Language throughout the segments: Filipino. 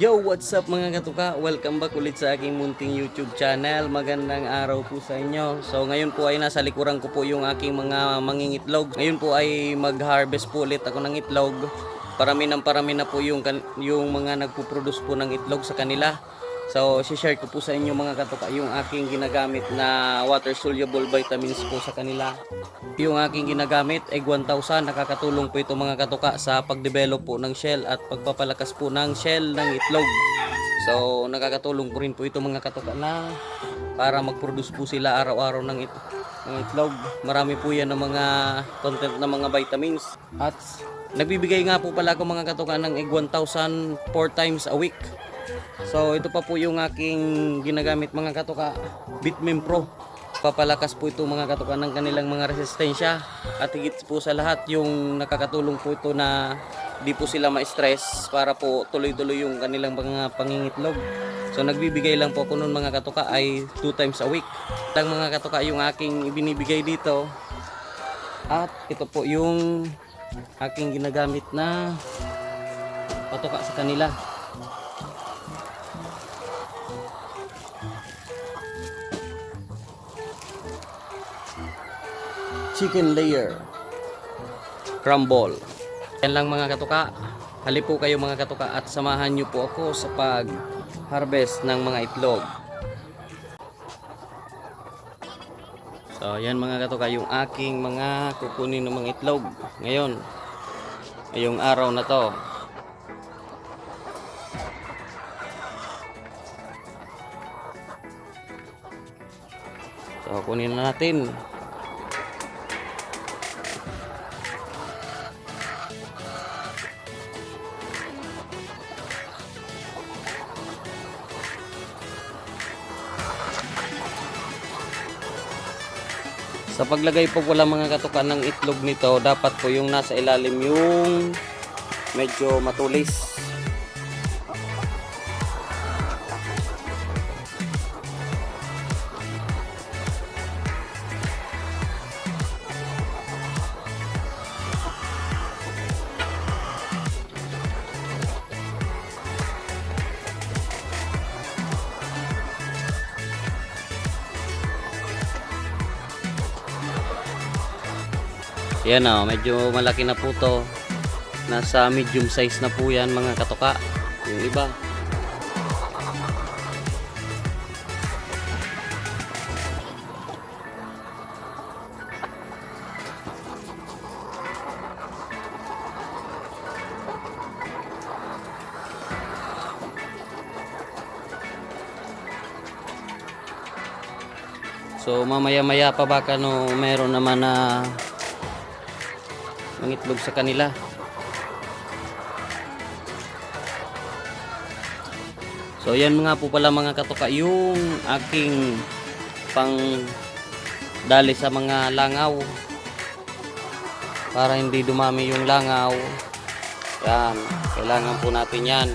Yo, what's up mga katuka? Welcome back ulit sa aking munting YouTube channel. Magandang araw po sa inyo. So ngayon po ay nasa likuran ko po yung aking mga mangingitlog. Ngayon po ay mag-harvest po ulit ako ng itlog. Parami ng parami na po yung, yung mga nagpo-produce po ng itlog sa kanila. So, share ko po sa inyo mga katuka yung aking ginagamit na water soluble vitamins po sa kanila. Yung aking ginagamit, egg 1000, nakakatulong po ito mga katuka sa pagdevelop po ng shell at pagpapalakas po ng shell ng itlog. So, nakakatulong po rin po ito mga katuka na para mag-produce po sila araw-araw ng, it ng itlog. Marami po yan ng mga content ng mga vitamins. At nagbibigay nga po pala ako mga katuka ng egg 1000 4 times a week. So ito pa po yung aking ginagamit mga katuka Bitmin Pro. Papalakas po ito mga katuka ng kanilang mga resistensya. At higit po sa lahat yung nakakatulong po ito na di po sila ma-stress Para po tuloy-tuloy yung kanilang mga pangingitlog. So nagbibigay lang po ako nun mga katuka ay 2 times a week. Lang mga katuka yung aking ibinibigay dito. At ito po yung aking ginagamit na patuka sa kanila chicken layer. Crumble yan lang mga katuka. Halip po kayo mga katuka at samahan nyo po ako sa pag harvest ng mga itlog. So yan mga katuka yung aking mga kukunin ng mga itlog. Ngayon ngayong araw na to. So kunin na natin Sa paglagay po pala mga katukan ng itlog nito, dapat po yung nasa ilalim yung medyo matulis. Yan o, medyo malaki na po to. Nasa medium size na po yan mga katuka. Yung iba. So mamaya maya pa baka no meron naman na mangitlog sa kanila. So yan mga po pala mga katuka yung aking pang dali sa mga langaw para hindi dumami yung langaw. Yan, kailangan po natin yan.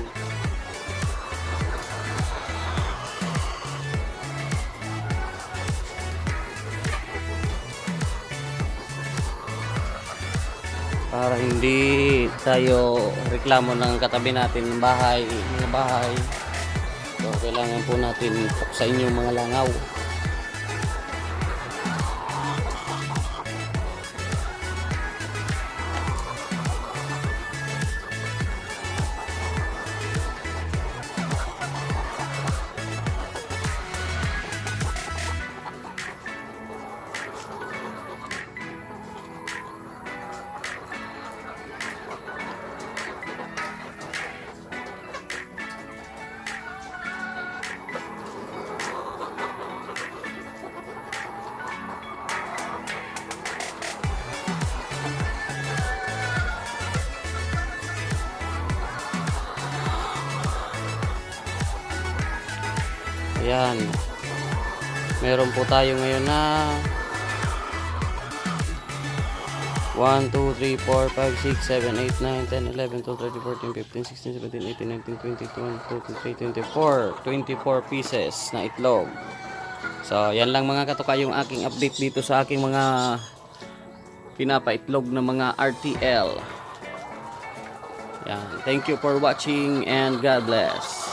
Para hindi tayo reklamo ng katabi natin ng bahay, mga bahay. So, kailangan po natin puksain yung mga langaw. Ayan. Meron po tayo ngayon na 1, 2, 3, 4, 5, 6, 7, 8, 9, 10, 11, 12, 13, 14, 15, 16, 17, 18, 19, 20, 21, 22, 23, 24 pieces na itlog. So, yan lang mga katuka yung aking update dito sa aking mga pinapaitlog ng mga RTL. Yan. Thank you for watching and God bless.